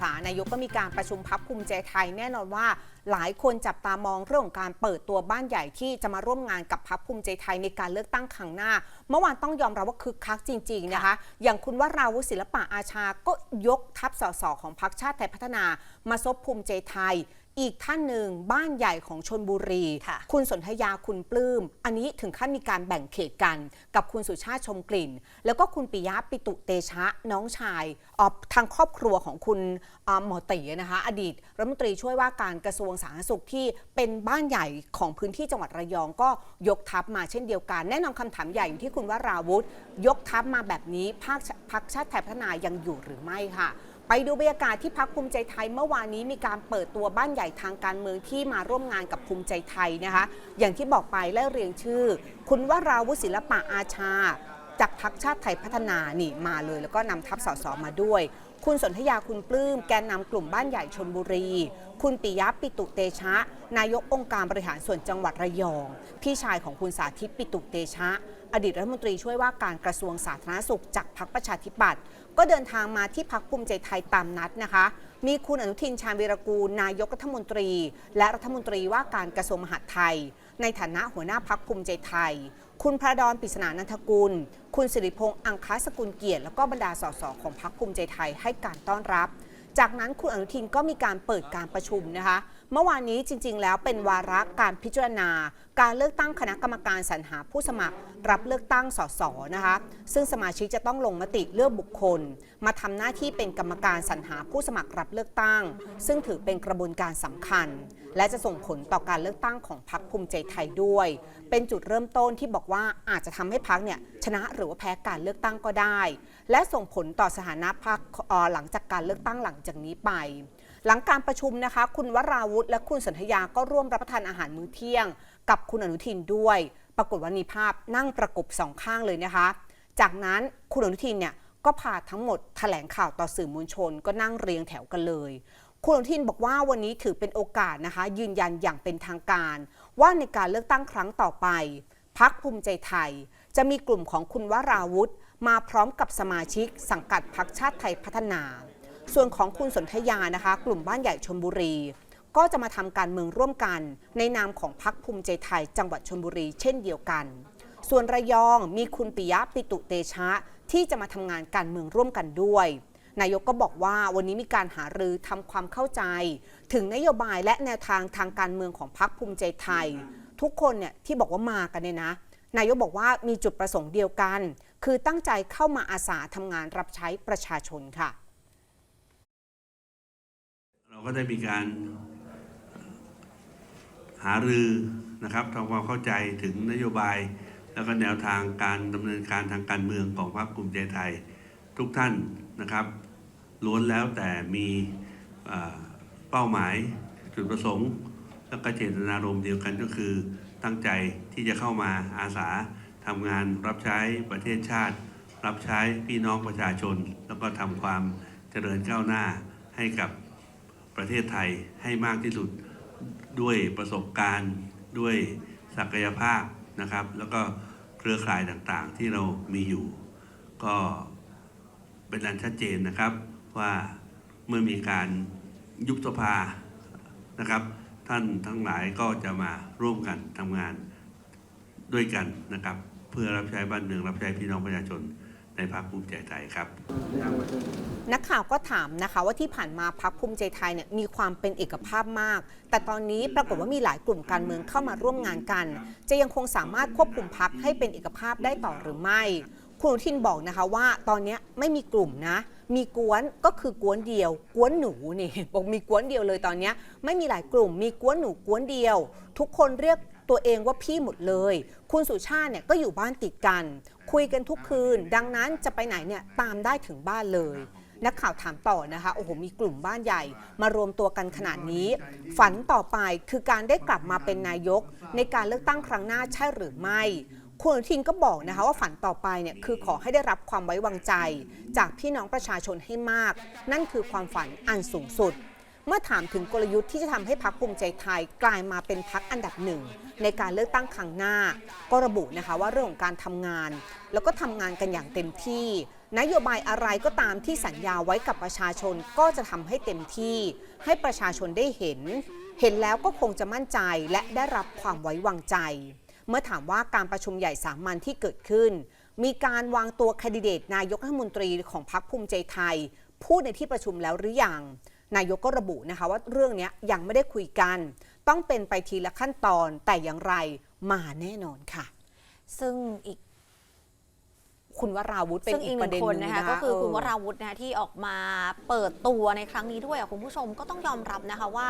ขลานายกก็มีการประชุมพักภูมิใจไทยแน่นอนว่าหลายคนจับตามองเรื่องของการเปิดตัวบ้านใหญ่ที่จะมาร่วมงานกับพักภูมิใจไทยในการเลือกตั้งครั้งหน้า เมื่อวานต้องยอมรับว่าคึกคักจริง ๆ นะคะ อย่างคุณวราวุศิลปะอาชาก็ยกทัพสสของพรรคชาติไทยพัฒนามาซบภูมิใจไทย อีกท่านหนึ่งบ้านใหญ่ของชนบุรีค่ะคุณสนธยาคุณปลื้ม อันนี้ถึงขั้นมีการแบ่งเขตกัน กับคุณสุชาติชมกลิ่น แล้วก็คุณปิยะปิตุเตชะน้องชายออทางครอบครัวของคุณอ่าหมอตีนะคะ อดีตรัฐมนตรีช่วยว่าการกระทรวงสาธารณสุขที่เป็นบ้านใหญ่ของพื้นที่จังหวัดระยองก็ยกทัพมาเช่นเดียวกัน แน่นอนคำถามใหญ่อยู่ที่คุณวราวุธ ยกทัพมาแบบนี้ภาคพักชาติไทยพัฒนายังอยู่หรือไม่ค่ะ ไปดูบรรยากาศที่พักภูมิใจไทยเมื่อวานนี้มีการเปิดตัวบ้านใหญ่ทางการเมืองที่มาร่วมงานกับภูมิใจไทยนะคะ อย่างที่บอกไปและเรียงชื่อ คุณวราวุฒิศิลปะอาชา จากพักชาติไทยพัฒนานี่มาเลย แล้วก็นำทัพสสมาด้วย คุณสนธยาคุณปลื้มแกนนำกลุ่มบ้านใหญ่ชนบุรี คุณปิยะปิตุเตชะ นายกองค์การบริหารส่วนจังหวัดระยอง พี่ชายของคุณสาธิตปิตุเตชะ อดีตรัฐมนตรีช่วยว่าการกระทรวงสาธารณสุขจากพรรคประชาธิปัตย์ ก็เดินทางมาที่พักภูมิใจไทยตามนัดนะคะ มีคุณอนุทินชาญวีรกูล นายกรัฐมนตรี และรัฐมนตรีว่าการกระทรวงมหาดไทย ในฐานะหัวหน้าพักภูมิใจไทย คุณพระดอนปิศนานันทกุล คุณสิริพงษ์อังคาสกุลเกียรติ แล้วก็บรรดาสสของพักภูมิใจไทยให้การต้อนรับ จากนั้นคุณอนุทินก็มีการเปิดการประชุมนะคะ เมื่อวานนี้จริง ๆ แล้วเป็นวาระการพิจารณา การเลือกตั้งคณะกรรมการสรรหาผู้สมัคร รับเลือกตั้งสสนะคะซึ่งสมาชิกจะต้องลงมติเลือกบุคคล มาทำหน้าที่เป็นกรรมการสรรหาผู้สมัครรับเลือกตั้ง ซึ่งถือเป็นกระบวนการสำคัญ และจะส่งผลต่อการเลือกตั้งของพรรคภูมิใจไทยด้วย เป็นจุดเริ่มต้นที่บอกว่าอาจจะทำให้พรรคเนี่ยชนะหรือว่าแพ้การเลือกตั้งก็ได้ และส่งผลต่อสถานะพรรคหลังจากการเลือกตั้งหลังจากนี้ไป หลังการประชุมนะคะ คุณวราวุธและคุณสันธยาก็ร่วมรับประทานอาหารมื้อเที่ยง กับคุณอนุทินด้วย ปรากฏว่ามีภาพนั่งประกบสองข้างเลยนะคะ จากนั้นคุณอนุทินเนี่ยก็พาทั้งหมดแถลงข่าวต่อสื่อมวลชน ก็นั่งเรียงแถวกันเลย คุณอนุทินบอกว่าวันนี้ถือเป็นโอกาสนะคะ ยืนยันอย่างเป็นทางการ ว่าในการเลือกตั้งครั้งต่อไปพักภูมิใจไทย จะมีกลุ่มของคุณวราวุธมาพร้อมกับสมาชิกสังกัดพักชาติไทยพัฒนา ส่วนของคุณสนธยานะคะ กลุ่มบ้านใหญ่ชนบุรี ก็จะมาทำการเมืองร่วมกัน ในนามของพักภูมิใจไทยจังหวัดชนบุรีเช่นเดียวกัน ส่วนระยองมีคุณปิยะปิตุเตชะ ที่จะมาทำงานการเมืองร่วมกันด้วยนายกก็บอกว่าวันนี้มีการหารือทำความเข้าใจ ถึงนโยบายและแนวทางทางการเมืองของพรรคภูมิใจไทย ทุกคนเนี่ยที่บอกว่ามากันเนี่ยนะ นายกบอกว่ามีจุดประสงค์เดียวกัน คือตั้งใจเข้ามาอาสาทำงานรับใช้ประชาชนค่ะ เราก็ได้มีการหารือนะครับทำความเข้าใจถึงนโยบาย แล้วก็แนวทางการดำเนินการทางการเมืองของพรรคภูมิใจไทย ทุกท่านนะครับล้วนแล้วแต่มีเป้าหมายจุดประสงค์ แล้วก็เจตนารมณ์เดียวกันก็คือตั้งใจที่จะเข้ามาอาสาทำงานรับใช้ประเทศชาติ รับใช้พี่น้องประชาชน แล้วก็ทำความเจริญก้าวหน้าให้กับ ประเทศไทยให้มากที่สุดด้วยประสบการณ์ด้วยศักยภาพนะครับ แล้วก็เครือข่ายต่างๆที่เรามีอยู่ ก็เป็นอันชัดเจนนะครับว่าเมื่อมีการยุบสภานะครับ ท่านทั้งหลายก็จะมาร่วมกันทำงานด้วยกันนะครับ เพื่อรับใช้บ้านเมืองรับใช้พี่น้องประชาชน ในภาคภูมิใจไทยครับ นักข่าวก็ถามนะคะว่าที่ผ่านมาพักภูมิใจไทยเนี่ยมีความเป็นเอกภาพมาก แต่ตอนนี้ปรากฏว่ามีหลายกลุ่มการเมืองเข้ามาร่วมงานกัน จะยังคงสามารถควบคุมพักให้เป็นเอกภาพได้ต่อหรือไม่ คุณอนุทินบอกนะคะว่าตอนนี้ไม่มีกลุ่มนะ มีกวนก็คือกวนเดียว กวนหนูนี่บอกมีกวนเดียวเลยตอนนี้ไม่มีหลายกลุ่ม มีกวนหนูกวนเดียว ทุกคนเรียก ตัวเองว่าพี่หมดเลย คุณสุชาติเนี่ยก็อยู่บ้านติดกัน คุยกันทุกคืน ดังนั้นจะไปไหนเนี่ยตามได้ถึงบ้านเลย นักข่าวถามต่อนะคะโอ้โหมีกลุ่มบ้านใหญ่ มารวมตัวกันขนาดนี้ ฝันต่อไปคือการได้กลับมาเป็นนายก ในการเลือกตั้งครั้งหน้าใช่หรือไม่คุณอนุทินก็บอกนะคะว่าฝันต่อไปเนี่ยคือขอให้ได้รับความไว้วางใจ จากพี่น้องประชาชนให้มาก นั่นคือความฝันอันสูงสุด เมื่อถามถึงกลยุทธ์ที่จะทำให้พักภูมิใจไทยกลายมาเป็นพักอันดับหนึ่งในการเลือกตั้งครั้งหน้า ก็ระบุนะคะว่าเรื่องของการทำงาน แล้วก็ทำงานกันอย่างเต็มที่ นโยบายอะไรก็ตามที่สัญญาไว้กับประชาชนก็จะทำให้เต็มที่ ให้ประชาชนได้เห็น เห็นแล้วก็คงจะมั่นใจและได้รับความไว้วางใจ เมื่อถามว่าการประชุมใหญ่สามัญที่เกิดขึ้น มีการวางตัวแคนดิเดตนายกรัฐมนตรีของพรรคภูมิใจไทยพูดในที่ประชุมแล้วหรือยัง นายกก็ระบุนะคะว่าเรื่องนี้ยังไม่ได้คุยกัน ต้องเป็นไปทีละขั้นตอนแต่อย่างไรมาแน่นอนค่ะ ซึ่งอีกคุณวราวุธเป็นซึ่งอีอีกกปหระนึ่เด็นงคนหนึงนะคะนะคะก็คือคุณเวราวุธนะคะที่ออกมาเปิดตัวในครั้งนี้ด้วยอะคุณผู้ชมก็ต้องยอมรับนะคะว่า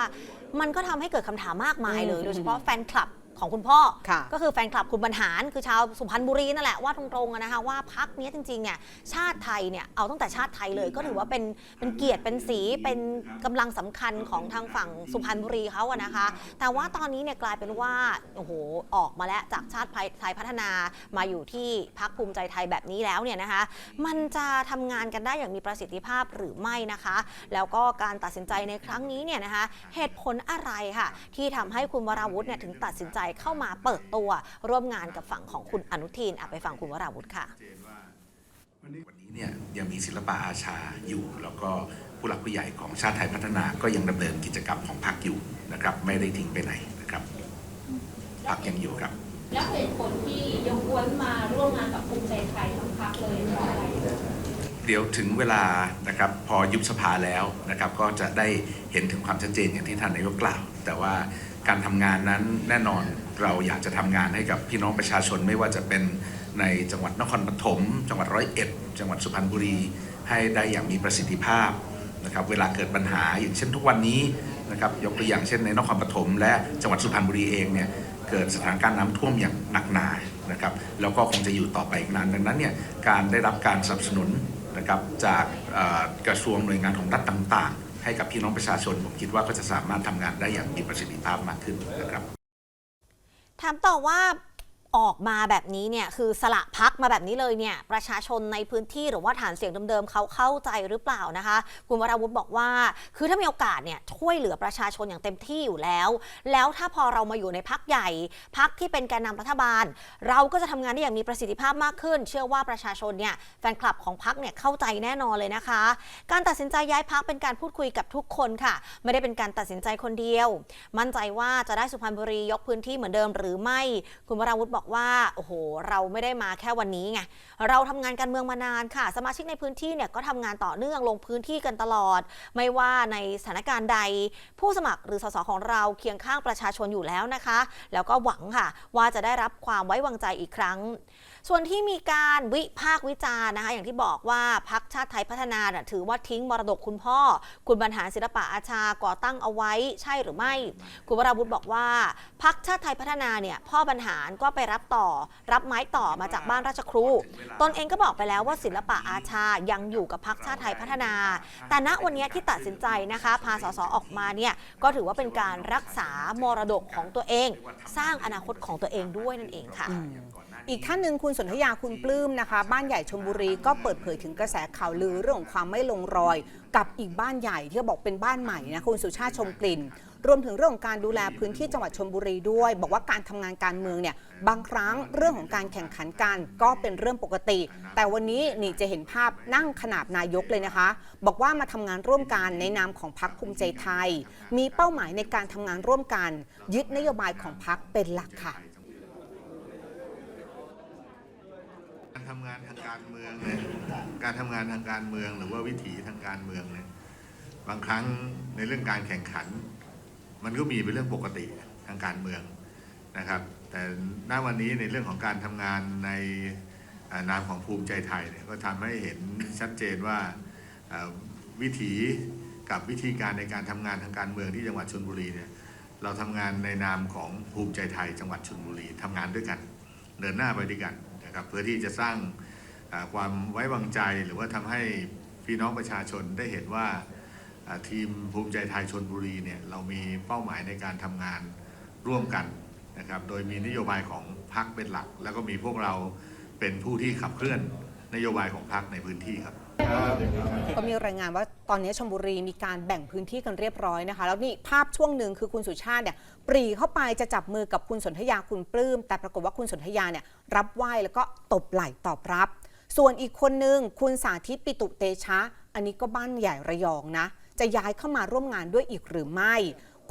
มันก็ทำให้เกิดคำถามมากมายเลยอืมโดยเฉพาะแฟนคลับ ของคุณพ่อ ค่ะก็คือแฟนคลับคุณบรรหารคือชาวสุพรรณบุรีนั่นแหละว่าตรงๆอะนะคะว่าพักนี้ยจริงๆเนี่ยชาติไทยเนี่ยเอาตั้งแต่ชาติไทยเลย ก็ถือว่าเป็นเป็นเกียรติเป็นสีเป็นกำลังสำคัญของทางฝั่งสุพรรณบุรีเขาอะนะคะ แต่ว่าตอนนี้เนี่ยกลายเป็นว่าโอ้โหออกมาแล้วจากชาติไทยพัฒนามาอยู่ที่พักภูมิใจไทยแบบนี้แล้วเนี่ยนะคะ มันจะทำงานกันได้อย่างมีประสิทธิภาพหรือไม่นะคะ แล้วก็การตัดสินใจในครั้งนี้เนี่ยนะคะ เหตุผลอะไรค่ะ ที่ทำให้คุณวราวุธเนี่ยถึงตัดสินใจเข้ามาเปิดตัวร่วมงานกับฝั่งของคุณอนุทินอะไปฟังคุณวราวุธค่ะวันนี้เนี่ยยังมีศิลปะอาชาอยู่ แล้วก็ผู้หลักผู้ใหญ่ของชาติไทยพัฒนาก็ยังดำเนินกิจกรรมของพรรคอยู่นะครับ ไม่ได้ทิ้งไปไหนนะครับพรรคยังอยู่ครับ แล้วเหตุผลที่ยกวนมาร่วมงานกับภูมิใจไทยทั้งพักเลยเพราะอะไรเดี๋ยวถึงเวลานะครับพอยุบสภาแล้วนะครับ ก็จะได้เห็นถึงความชัดเจนอย่างที่ท่านนายกกล่าว แต่ว่า การทำงานนั้นแน่นอนเราอยากจะทำงานให้กับพี่น้องประชาชนไม่ว่าจะเป็นในจังหวัดนครปฐมจังหวัดร้อยเอ็ดจังหวัดสุพรรณบุรี ให้ได้อย่างมีประสิทธิภาพนะครับเวลาเกิดปัญหาอย่างเช่นทุกวันนี้นะครับยกตัวอย่างเช่นในนครปฐมและจังหวัดสุพรรณบุรีเองเนี่ยเกิดสถานการณ์น้ำท่วมอย่างหนักหนานะครับแล้วก็คงจะอยู่ต่อไปอีกนานดังนั้นเนี่ยการได้รับการสนับสนุนนะครับจากกระทรวงหน่วยงานของรัฐต่างๆ ให้กับพี่น้องประชาชน ผมคิดว่าก็จะสามารถทำงานได้อย่างมีประสิทธิภาพมากขึ้นนะครับ ถามต่อว่า ออกมาแบบนี้เนี่ยคือสละพักมาแบบนี้เลยเนี่ยประชาชนในพื้นที่หรือว่าฐานเสียงเดิมๆเขาเข้าใจหรือเปล่านะคะคุณวราวุธบอกว่า คือถ้ามีโอกาสเนี่ยช่วยเหลือประชาชนอย่างเต็มที่อยู่แล้ว แล้วถ้าพอเรามาอยู่ในพักใหญ่พักที่เป็นแกนนำรัฐบาล เราก็จะทำงานได้อย่างมีประสิทธิภาพมากขึ้น เชื่อว่าประชาชนเนี่ยแฟนคลับของพักเนี่ยเข้าใจแน่นอนเลยนะคะ การตัดสินใจย้ายพักเป็นการพูดคุยกับทุกคนค่ะ ไม่ได้เป็นการตัดสินใจคนเดียว มั่นใจว่าจะได้สุพรรณบุรียกพื้นที่เหมือนเดิมหรือไม่คุณวราวุธบอกว่าโอ้โหเราไม่ได้มาแค่วันนี้ไงเราทำงานการเมืองมานานค่ะ สมาชิกในพื้นที่เนี่ยก็ทำงานต่อเนื่องลงพื้นที่กันตลอด ไม่ว่าในสถานการณ์ใด ผู้สมัครหรือสสของเราเคียงข้างประชาชนอยู่แล้วนะคะ แล้วก็หวังค่ะ ว่าจะได้รับความไว้วางใจอีกครั้ง ส่วนที่มีการวิพากษ์วิจารณ์นะคะอย่างที่บอกว่าพักชาติไทยพัฒนาถือว่าทิ้งมรดกคุณพ่อ คุณบรรหารศิลปะอาชาก่อตั้งเอาไว้ใช่หรือไม่ คุณวราวุธบอกว่าพักชาติไทยพัฒนาเนี่ยพ่อบรรหารก็ไปรับต่อ รับไม้ต่อมาจากบ้านราชครู ตนเองก็บอกไปแล้วว่าศิลปะอาชายังอยู่กับพักชาติไทยพัฒนา แต่ณวันนี้ที่ตัดสินใจนะคะพาสสออกมาเนี่ยก็ถือว่าเป็นการรักษามรดกของตัวเอง สร้างอนาคตของตัวเองด้วยนั่นเองค่ะ อีกท่านหนึ่งคุณสนธยาคุณปลื้มนะคะ บ้านใหญ่ชมบุรีก็เปิดเผยถึงกระแสข่าวลือเรื่องของความไม่ลงรอย กับอีกบ้านใหญ่ที่บอกเป็นบ้านใหม่นะคุณสุชาติชมกลิ่น รวมถึงเรื่องของการดูแลพื้นที่จังหวัดชลบุรีด้วย บอกว่าการทำงานการเมืองเนี่ยบางครั้งเรื่องของการแข่งขันกันก็เป็นเรื่องปกติ แต่วันนี้นี่จะเห็นภาพนั่งขนาบนายกเลยนะคะ บอกว่ามาทำงานร่วมกันในนามของพรรคภูมิใจไทย มีเป้าหมายในการทำงานร่วมกัน ยึดนโยบายของพรรคเป็นหลักค่ะ การทำงานทางการเมืองเนี่ยการทำงานทางการเมืองหรือว่าวิถีทางการเมืองเนี่ยบางครั้งในเรื่องการแข่งขัน มันก็มีเป็นเรื่องปกติทางการเมืองนะครับ แต่ณวันนี้ในเรื่องของการทำงานในนามของภูมิใจไทยเนี่ยก็ทำให้เห็นชัดเจนว่าอ่าวิถีกับวิธีการในการทำงานทางการเมืองที่จังหวัดชลบุรีเนี่ยเราทำงานในนามของภูมิใจไทยจังหวัดชลบุรีทำงานด้วยกัน เดินหน้าไปด้วยกัน นะครับเพื่อที่จะสร้างความไว้วางใจหรือว่าทำให้พี่น้องประชาชนได้เห็นว่าทีมภูมิใจไทยชนบุรีเนี่ยเรามีเป้าหมายในการทำงานร่วมกันนะครับโดยมีนโยบายของพรรคเป็นหลัก แล้วก็มีพวกเราเป็นผู้ที่ขับเคลื่อนนโยบายของพรรคในพื้นที่ครับ ก็มีรายงานว่าตอนนี้ชลบุรีมีการแบ่งพื้นที่กันเรียบร้อยนะคะ แล้วนี่ภาพช่วงหนึ่งคือคุณสุชาติเนี่ยปรีเข้าไปจะจับมือกับคุณสนธยาคุณปลื้ม แต่ปรากฏว่าคุณสนธยาเนี่ยรับไหว้แล้วก็ตบไหล่ตอบรับ ส่วนอีกคนนึงคุณสาธิตปิตุเตชะ อันนี้ก็บ้านใหญ่ระยองนะ จะย้ายเข้ามาร่วมงานด้วยอีกหรือไม่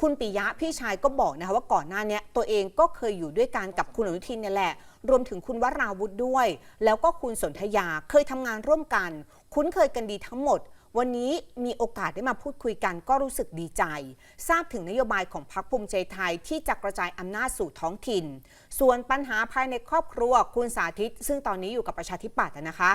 คุณปิยะพี่ชายก็บอกนะคะว่าก่อนหน้านี้ตัวเองก็เคยอยู่ด้วยกันกับคุณอนุทินเนี่ยแหละรวมถึงคุณวราวุธด้วย แล้วก็คุณสนธยาเคยทำงานร่วมกัน คุ้นเคยกันดีทั้งหมด วันนี้มีโอกาสได้มาพูดคุยกันก็รู้สึกดีใจ ทราบถึงนโยบายของพรรคภูมิใจไทยที่จะกระจายอำนาจสู่ท้องถิ่น ส่วนปัญหาภายในครอบครัวคุณสาธิต ซึ่งตอนนี้อยู่กับประชาธิปัตย์นะคะ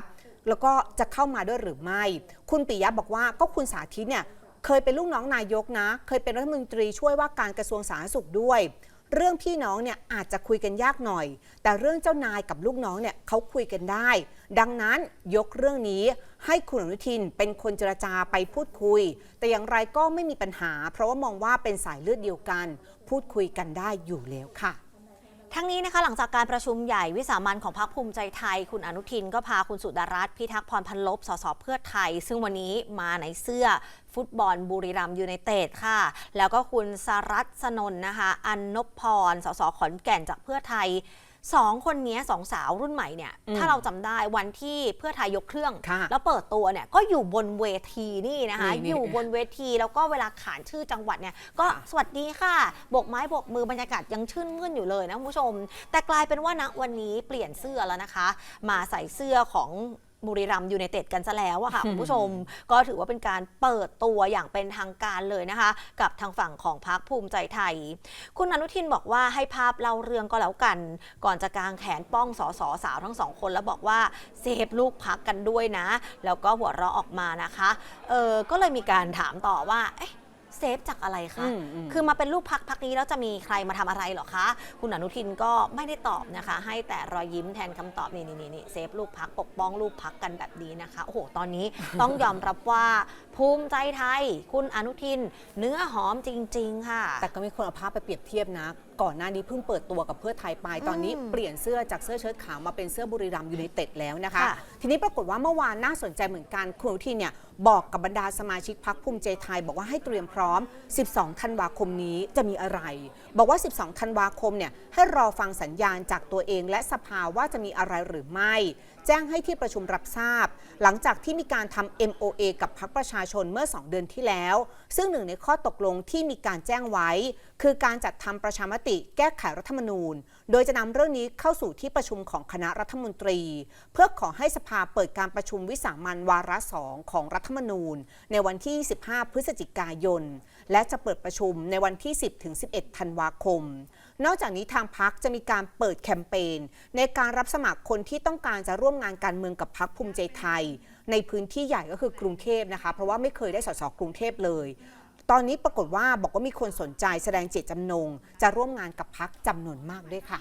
แล้วก็จะเข้ามาด้วยหรือไม่ คุณปิยะบอกว่าก็คุณสาธิตเนี่ยเคยเป็นลูกน้องนายกนะ เคยเป็นรัฐมนตรีช่วยว่าการกระทรวงสาธารณสุขด้วยเรื่องพี่น้องเนี่ยอาจจะคุยกันยากหน่อย แต่เรื่องเจ้านายกับลูกน้องเนี่ยเขาคุยกันได้ ดังนั้นยกเรื่องนี้ให้คุณอนุทินเป็นคนเจรจาไปพูดคุย แต่อย่างไรก็ไม่มีปัญหา เพราะว่ามองว่าเป็นสายเลือดเดียวกัน พูดคุยกันได้อยู่แล้วค่ะทั้งนี้นะคะหลังจากการประชุมใหญ่วิสามันของพรรคภูมิใจไทย คุณอนุทินก็พาคุณสุดารัตน์พิทักษ์พรพันลบสสเพื่อไทย ซึ่งวันนี้มาในเสื้อฟุตบอลบุรีรัมย์ยูไนเต็ดค่ะ แล้วก็คุณสรัตน์สนนนะคะ อันนพพรสสขอนแก่นจากเพื่อไทย สองคนนี้สองสาวรุ่นใหม่เนี่ยอืมถ้าเราจำได้วันที่เพื่อไทยยกเครื่องค่ะแล้วเปิดตัวเนี่ยก็อยู่บนเวทีนี่นะคะนี่นี่อยู่บนเวทีแล้วก็เวลาขานชื่อจังหวัดเนี่ยก็ค่ะสวัสดีค่ะโบกไม้โบกมือบรรยากาศยังชื่นมื่นอยู่เลยนะคุณผู้ชม แต่กลายเป็นว่าณวันนี้เปลี่ยนเสื้อแล้วนะคะ มาใส่เสื้อของ บุรีรัมย์ยูไนเต็ดกันซะแล้วอะค่ะ คุณผู้ชมก็ถือว่าเป็นการเปิดตัวอย่างเป็นทางการเลยนะคะ กับทางฝั่งของพรรคภูมิใจไทย คุณอนุทินบอกว่าให้ภาพเล่าเรื่องก็แล้วกัน ก่อนจะกางแขนป้องสอสอสาวทั้งสองคน แล้วบอกว่าเซฟลูกพักกันด้วยนะ แล้วก็หัวเราะออกมานะคะเออก็เลยมีการถามต่อว่าเอ๊ะ เซฟจากอะไรคะอืมอืมคือมาเป็นลูกพักพักนี้แล้วจะมีใครมาทำอะไรเหรอคะ คุณอนุทินก็ไม่ได้ตอบนะคะ ให้แต่รอยยิ้มแทนคำตอบนี่นี่นี่เซฟลูกพักปกป้องลูกพักกันแบบนี้นะคะโอ้โหตอนนี้ต้องยอมรับว่าภูมิใจไทย คุณอนุทิน เนื้อหอมจริง ๆ ค่ะ แต่ก็มีคนเอาภาพไปเปรียบเทียบนะก่อนหน้านี้เพิ่งเปิดตัวกับเพื่อไทยไป ตอนนี้อืมเปลี่ยนเสื้อจากเสื้อเชิ้ตขาวมาเป็นเสื้อบุรีรัมย์ยูไนเต็ดแล้วนะคะค่ะทีนี้ปรากฏว่าเมื่อวานน่าสนใจเหมือนกันคุณอนุทินเนี่ยบอกกับบรรดาสมาชิกพักภูมิใจไทย บอกว่าให้เตรียมพร้อม 12 ธันวาคมนี้จะมีอะไร บอกว่า 12 ธันวาคมเนี่ยให้รอฟังสัญญาณจากตัวเองและสภาว่าจะมีอะไรหรือไม่ แจ้งให้ที่ประชุมรับทราบ หลังจากที่มีการทำ MOA กับพรรคประชาชนเมื่อ 2 เดือนที่แล้ว ซึ่งหนึ่งในข้อตกลงที่มีการแจ้งไว้ คือการจัดทำประชามติแก้ไขรัฐธรรมนูญ โดยจะนำเรื่องนี้เข้าสู่ที่ประชุมของคณะรัฐมนตรี เพื่อขอให้สภาเปิดการประชุมวิสามันวาระสองของรัฐธรรมนูญ ในวันที่ 15 พฤศจิกายน และจะเปิดประชุมในวันที่ 10-11 ธันวาคม นอกจากนี้ทางพักจะมีการเปิดแคมเปญในการรับสมัครคนที่ต้องการจะร่วมงานการเมืองกับพักภูมิใจไทย ในพื้นที่ใหญ่ก็คือกรุงเทพนะคะ เพราะว่าไม่เคยได้สสกรุงเทพเลย ตอนนี้ปรากฏว่าบอกว่ามีคนสนใจแสดงเจตจำนง จะร่วมงานกับพักจำนวนมากด้วยค่ะ